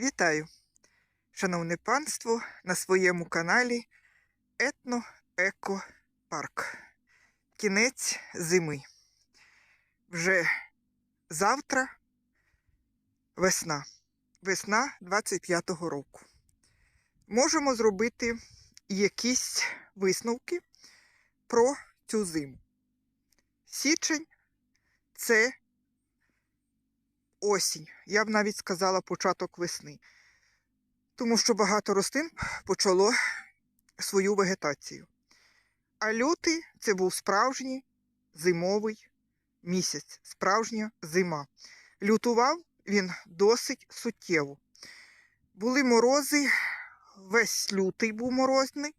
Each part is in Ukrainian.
Вітаю, шановне панство, на своєму каналі Етно Еко Парк. Кінець зими. Вже завтра весна. Весна 25-го року. Можемо зробити якісь висновки про цю зиму. Січень це осінь. Я б навіть сказала початок весни. Тому що багато рослин почало свою вегетацію. А лютий це був справжній зимовий місяць, справжня зима. Лютував він досить суттєво. Були морози, весь лютий був морозний,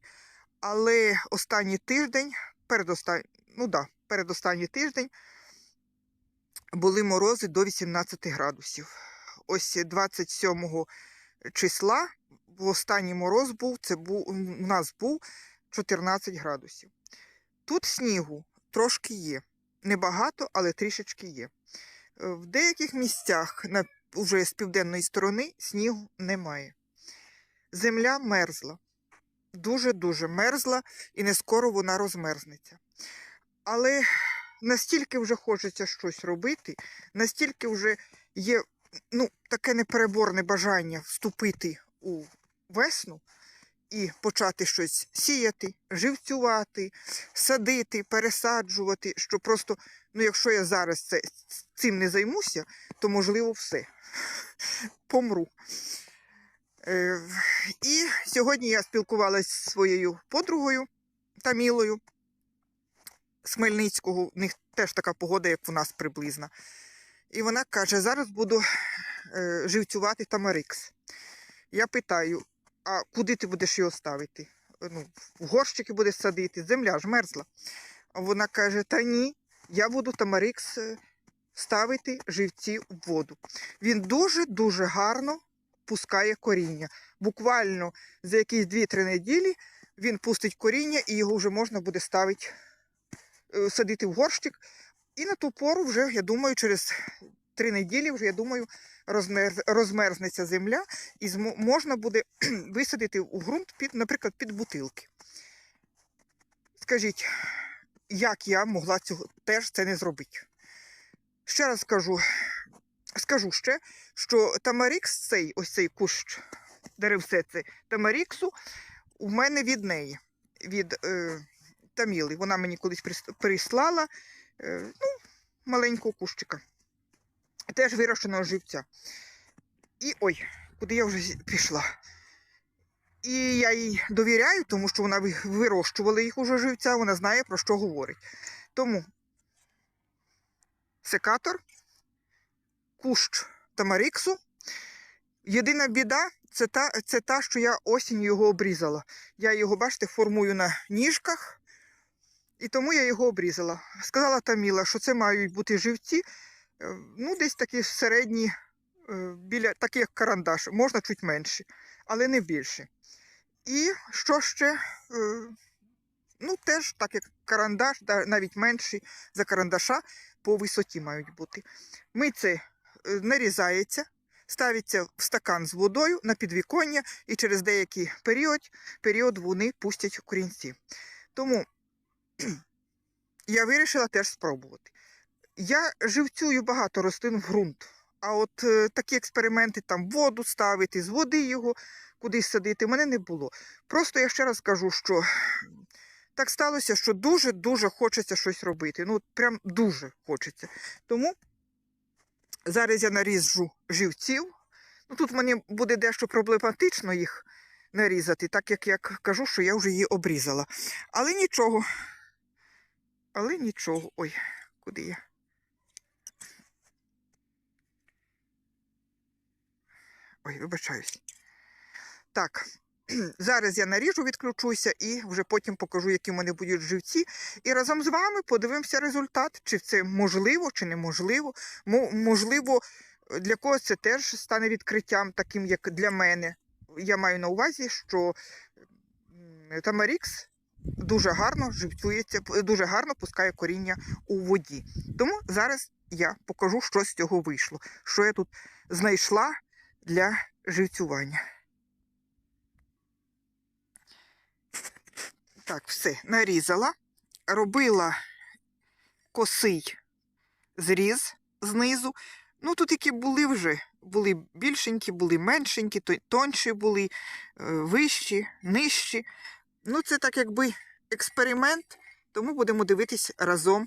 але останній тиждень, передостан... ну да, передостанній тиждень, були морози до 18 градусів. Ось 27 числа останній мороз був, це був, у нас був 14 градусів. Тут снігу трошки є. Небагато, але трішечки є. Е, В деяких місцях, на, уже з південної сторони, снігу немає. Земля мерзла. Дуже-дуже мерзла, і не скоро вона розмерзнеться. Але настільки вже хочеться щось робити, настільки вже є ну, таке непереборне бажання вступити у весну і почати щось сіяти, живцювати, садити, пересаджувати, що просто, ну, якщо я зараз це, цим не займуся, то можливо все. Помру. Е, і сьогодні я спілкувалася зі своєю подругою Тамілою Хмельницького. У них теж така погода, як у нас приблизна. І вона каже: зараз буду е, живцювати Тамарикс. Я питаю, а куди ти будеш його ставити? Ну, в горщики будеш садити, земля ж мерзла. А вона каже: Та ні, я буду Тамарикс е, ставити живці в воду. Він дуже-дуже гарно пускає коріння. Буквально за якісь 2-3 неділі він пустить коріння і його вже можна буде ставити, садити в горщик. І на ту пору вже, я думаю, через 3 неділі вже, я думаю, розмерз, розмерзнеться земля і можна буде висадити у ґрунт, під, наприклад, під бутилки. Скажіть, як я могла цього теж це не зробити? Ще раз скажу, скажу ще, що Тамарікс, цей ось цей кущ деревце, це Тамаріксу, у мене від неї, від е, Таміли. Вона мені колись прислала е, ну, маленького кущика. Теж вирощеного живця. І ой, куди я вже пішла. І я їй довіряю, тому що вона вирощувала їх уже живця, вона знає, про що говорить. Тому секатор, кущ тамаріксу. Єдина біда це та, це та, що я осінь його обрізала. Я його, бачите, формую на ніжках, і тому я його обрізала. Сказала Таміла, що це мають бути живці, е, ну, десь такі середні, е, біля, такі як карандаш, можна чуть менші, але не більше. І що ще? Е, Ну, теж так як карандаш, навіть менший за карандаша, по висоті мають бути. Ми це е, нарізається, ставиться в стакан з водою на підвіконня, і через деякий період, період вони пустять корінці. Тому я вирішила теж спробувати. Я живцюю багато рослин в ґрунт. А от е, такі експерименти, там воду ставити, з води його кудись садити, в мене не було. Просто я ще раз кажу, що так сталося, що дуже-дуже хочеться щось робити. Ну, прям дуже хочеться. Тому зараз я наріжу живців. Ну, тут мені буде дещо проблематично їх нарізати, так як я кажу, що я вже її обрізала. Але нічого. Але нічого. Ой, куди я? Ой, вибачаюсь. Так, зараз я наріжу, відключуся і вже потім покажу, які в мене будуть живці. І разом з вами подивимося результат, чи це можливо, чи неможливо. Можливо, для когось це теж стане відкриттям, таким як для мене. Я маю на увазі, що Тамарікс дуже гарно живцюється, дуже гарно пускає коріння у воді. Тому зараз я покажу, що з цього вийшло. Що я тут знайшла для живцювання. Так, все, нарізала. Робила косий зріз знизу. Ну, тут які були вже. Були більшенькі, були меншенькі, тонші були, е, вищі, нижчі. Ну, це так якби експеримент, тому будемо дивитись разом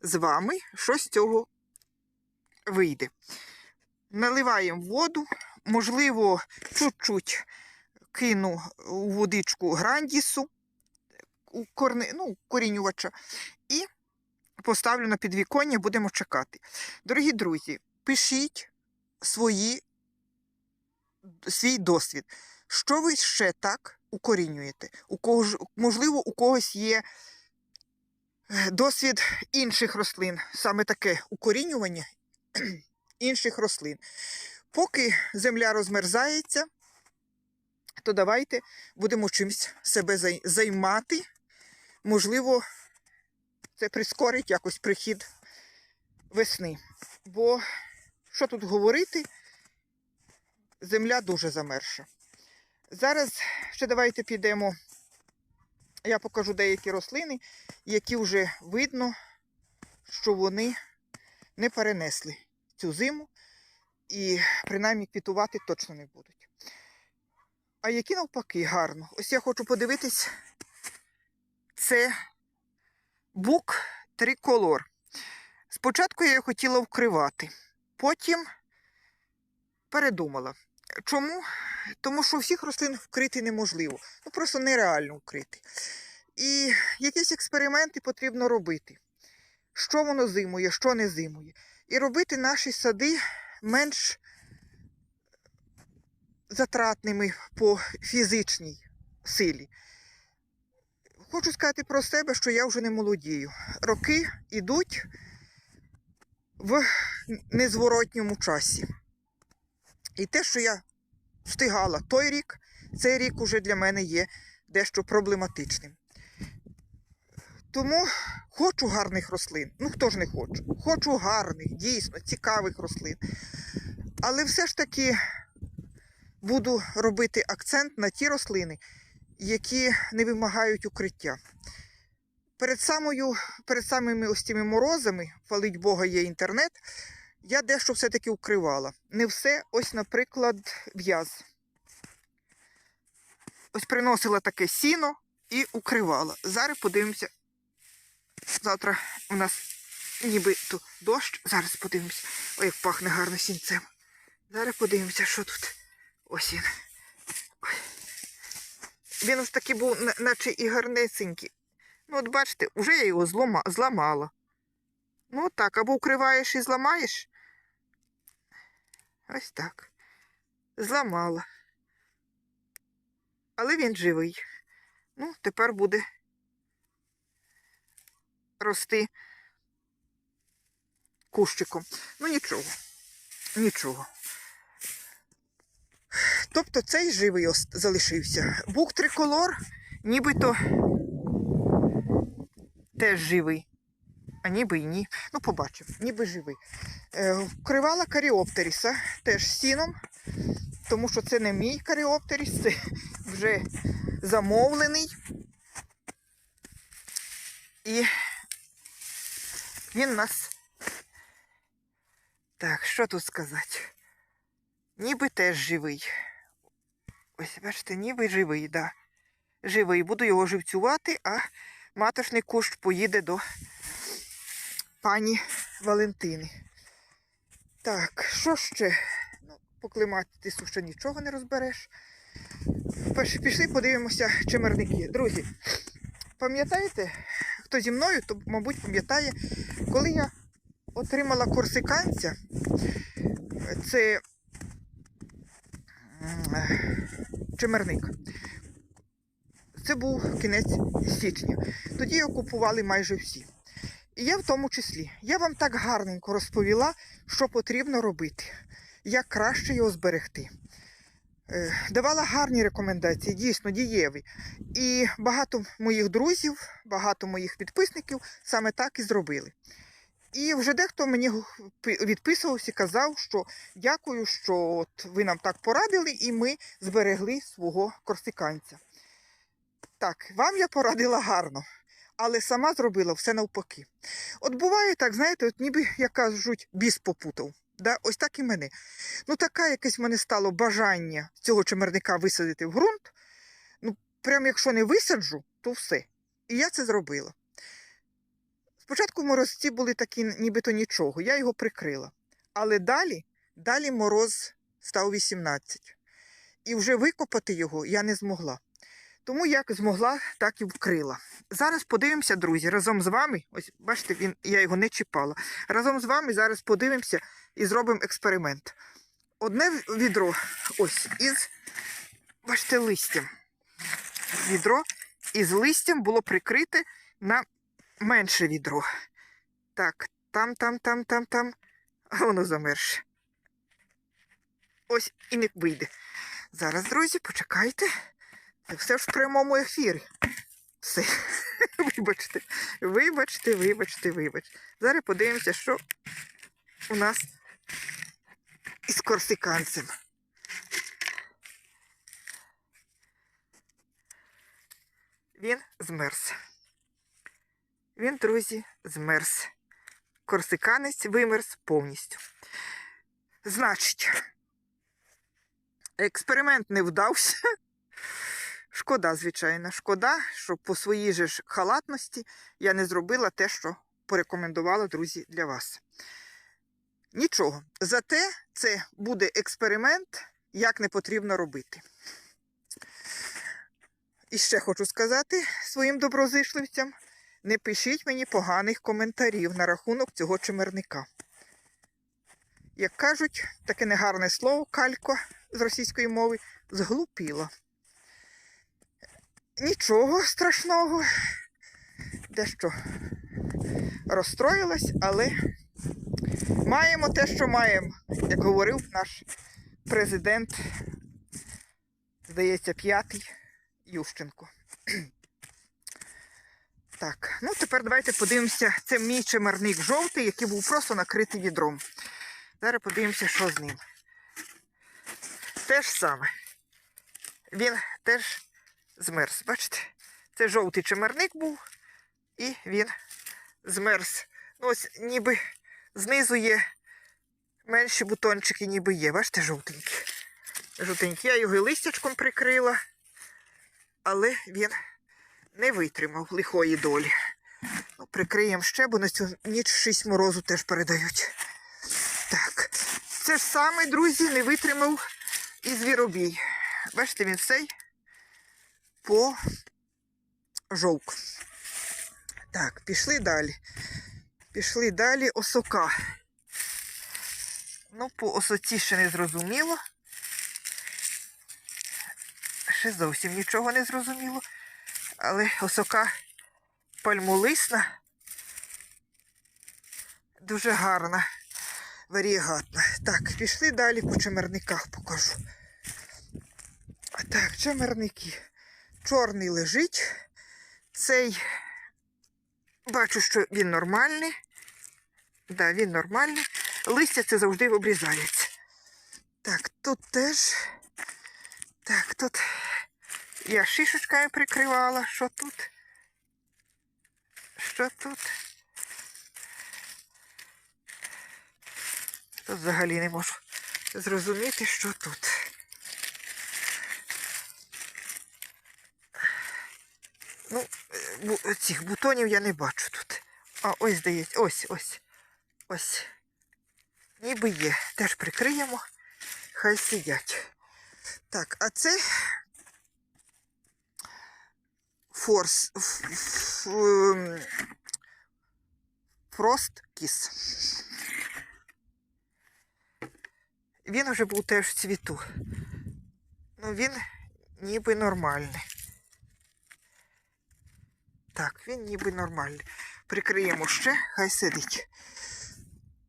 з вами, що з цього вийде. Наливаємо воду, можливо, чуть-чуть кину у водичку грандісу, у корни, ну, корінювача, і поставлю на підвіконня, будемо чекати. Дорогі друзі, пишіть свої, свій досвід. Що ви ще так укорінюєте? У кого ж, можливо, у когось є е, досвід інших рослин, саме таке укорінювання інших рослин. Поки земля розмерзається, то давайте будемо чимось себе займати. Можливо, це прискорить якось прихід весни. Бо що тут говорити? Земля дуже замерша. Зараз ще давайте підемо. Я покажу деякі рослини, які вже видно, що вони не перенесли цю зиму і принаймні квітувати точно не будуть. А які навпаки гарно. Ось я хочу подивитись, це бук триколор. Спочатку я її хотіла вкривати, потім передумала. Чому? Тому що всіх рослин вкрити неможливо. Ну просто нереально вкрити. І якісь експерименти потрібно робити. Що воно зимує, що не зимує. І робити наші сади менш затратними по фізичній силі. Хочу сказати про себе, що я вже не молодію. Роки йдуть в незворотньому часі. І те, що я встигала той рік, цей рік уже для мене є дещо проблематичним. Тому хочу гарних рослин. Ну хто ж не хоче? Хочу гарних, дійсно, цікавих рослин. Але все ж таки буду робити акцент на ті рослини, які не вимагають укриття. Перед, самою, перед самими ось цими морозами, хвалить Бога, є інтернет, я дещо все-таки укривала. Не все, ось, наприклад, в'яз. Ось приносила таке сіно і укривала. Зараз подивимося. Завтра у нас ніби то дощ. Зараз подивимося. Ой, як пахне гарно сінцем. Зараз подивимося, що тут. Ось він. Ой. Він ось такий був, наче і гарнесенький. Ну, от бачите, вже я його зламала. Ну, так, або укриваєш і зламаєш. Ось так. Зламала. Але він живий. Ну, тепер буде рости кущиком. Ну, нічого. Нічого. Тобто цей живий залишився. Бук триколор, нібито теж живий. А ніби й ні. Ну, побачимо, ніби живий. Е, вкривала каріоптеріса теж сіном, тому що це не мій каріоптеріс, це вже замовлений. І він нас. Так, що тут сказати? Ніби теж живий. Ось, бачите, ніби живий, да. Живий. Буду його живцювати, а маточний кущ поїде до пані Валентини. Так, що ще? Ну, по клематису ще нічого не розбереш. Пішли, подивимося чимерники. Друзі, пам'ятаєте, хто зі мною, то, мабуть, пам'ятає, коли я отримала корсиканця, це чимерник. Це був кінець січня. Тоді його купували майже всі. І я в тому числі. Я вам так гарненько розповіла, що потрібно робити, як краще його зберегти. Е, Давала гарні рекомендації, дійсно дієві. І багато моїх друзів, багато моїх підписників саме так і зробили. І вже дехто мені відписувався і казав, що дякую, що от ви нам так порадили, і ми зберегли свого корсиканця. Так, вам я порадила гарно, але сама зробила все навпаки. От буває так, знаєте, от ніби, як кажуть, біс попутав. Да? Ось так і мене. Ну, таке якесь в мене стало бажання цього чимерника висадити в ґрунт. Ну, прям якщо не висаджу, то все. І я це зробила. Спочатку морозці були такі, нібито нічого, я його прикрила. Але далі, далі мороз став 18. І вже викопати його я не змогла. Тому як змогла, так і вкрила. Зараз подивимося, друзі, разом з вами. Ось бачите, він, я його не чіпала. Разом з вами зараз подивимося і зробимо експеримент. Одне відро ось із, бачите, листям. Відро із листям було прикрите на менше відро. Так, там, там, там, там, там. А воно замерше. Ось і не вийде. Зараз, друзі, почекайте. Все ж в прямому ефірі. Все. Вибачте, вибачте, вибачте, вибачте. Зараз подивимося, що у нас із корсиканцем. Він змерз. Він, друзі, змерз. Корсиканець вимерз повністю. Значить, експеримент не вдався. Шкода, звичайно, шкода, що по своїй же ж халатності я не зробила те, що порекомендувала, друзі, для вас. Нічого. Зате це буде експеримент, як не потрібно робити. І ще хочу сказати своїм доброзичливцям: не пишіть мені поганих коментарів на рахунок цього чимерника. Як кажуть, таке негарне слово калько з російської мови зглупіло. Нічого страшного, дещо розстроїлась, але маємо те, що маємо, як говорив наш президент, здається, п'ятий Ющенко. Так, ну тепер давайте подивимося. Це мій чимерник жовтий, який був просто накритий відром. Зараз подивимося, що з ним. Те ж саме. Він теж змерз. Бачите? Це жовтий чимерник був, і він змерз. Ну, ось ніби знизу є менші бутончики, ніби є. Бачите, жовтенькі. Жовтенькі. Я його і листячком прикрила, але він не витримав лихої долі. Ну, прикриємо ще, бо на цю ніч шість морозу теж передають. Так, це ж саме, друзі, не витримав і звіробій. Бачите, він цей по жовк. Так, пішли далі. Пішли далі осока. Ну, по осоці ще не зрозуміло. Ще зовсім нічого не зрозуміло. Але осока пальмолисна. Дуже гарна, варігатна. Так, пішли далі по чемерниках покажу. Так, чемерники. Чорний лежить. Цей бачу, що він нормальний. Да, він нормальний. Листя це завжди обрізається. Так, тут теж. Так, тут я шишечками прикривала. Що тут? Що тут? Тут взагалі не можу зрозуміти, що тут. Ну, е, цих бутонів я не бачу тут. А ось здається, ось, ось. Ось. Ніби є. Теж прикриємо. Хай сидять. Так, а це форс. ем, Фрост кіс. Він вже був теж в цвіту. Ну, він ніби нормальний. Так, він ніби нормальний. Прикриємо ще, хай сидить.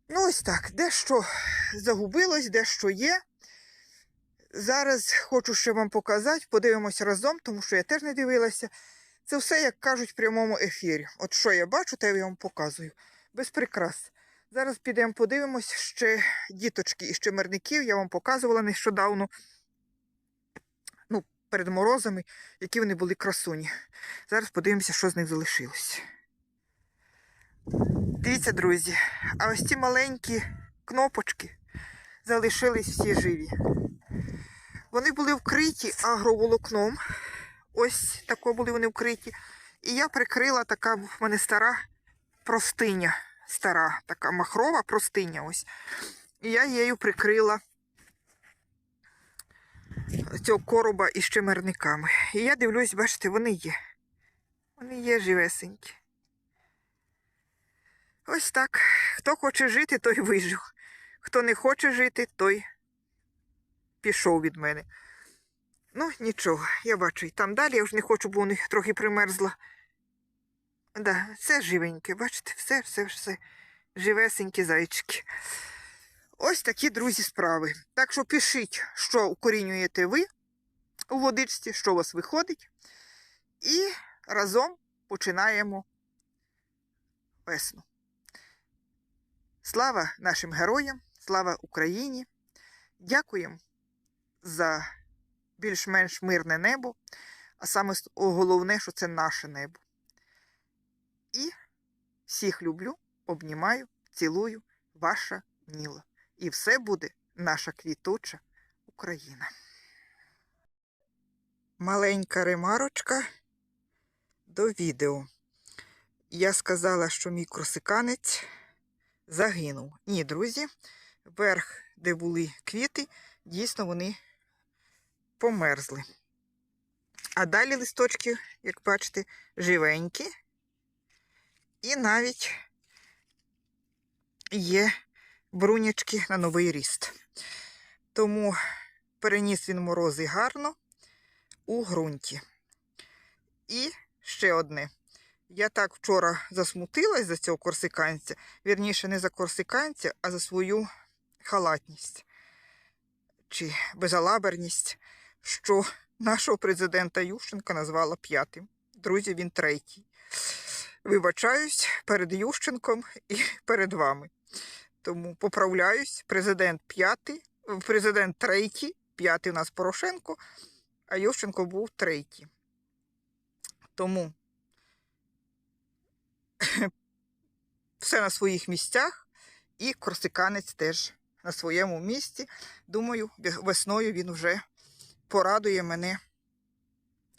Ну, ось так. Дещо загубилось, дещо є. Зараз хочу ще вам показати, подивимося разом, тому що я теж не дивилася. Це все, як кажуть, в прямому ефірі. От що я бачу, те я вам показую. Без прикрас. Зараз підемо подивимось ще діточки із чимерників. Я вам показувала нещодавно, перед морозами, які вони були красуні. Зараз подивимося, що з них залишилось. Дивіться, друзі, а ось ці маленькі кнопочки залишились всі живі. Вони були вкриті агроволокном. Ось тако були вони вкриті. І я прикрила така в мене стара простиня. Стара, така махрова простиня. ось. І я її прикрила цього короба із чимерниками. І я дивлюсь, бачите, вони є. Вони є живесенькі. Ось так. Хто хоче жити, той вижив. Хто не хоче жити, той пішов від мене. Ну, нічого, я бачу, і там далі я вже не хочу, бо них трохи примерзла. Да, все живеньке, бачите, все, все, все. Живесенькі зайчики. Ось такі, друзі, справи. Так що пишіть, що укорінюєте ви у водичці, що у вас виходить. І разом починаємо весну. Слава нашим героям, слава Україні! Дякуємо за більш-менш мирне небо, а саме головне, що це наше небо. І всіх люблю, обнімаю, цілую, ваша Ніла. І все буде наша квітуча Україна. Маленька ремарочка до відео. Я сказала, що мій кросиканець загинув. Ні, друзі, верх, де були квіти, дійсно вони померзли. А далі листочки, як бачите, живенькі. І навіть є брунячки на новий ріст. Тому переніс він морози гарно у ґрунті. І ще одне. Я так вчора засмутилась за цього корсиканця. Вірніше, не за корсиканця, а за свою халатність чи безалаберність, що нашого президента Ющенка назвала п'ятим. Друзі, він третій. Вибачаюсь перед Ющенком і перед вами. Тому поправляюсь, президент п'ятий, президент третій, п'ятий у нас Порошенко, а Ющенко був третій. Тому все на своїх місцях, і корсиканець теж на своєму місці. Думаю, весною він вже порадує мене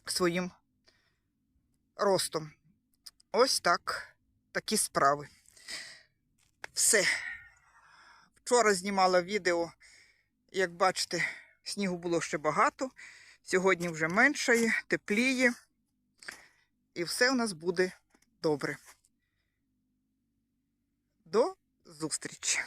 своїм ростом. Ось так, такі справи. Все. Вчора знімала відео, як бачите, снігу було ще багато. Сьогодні вже меншає, тепліє. І все у нас буде добре. До зустрічі!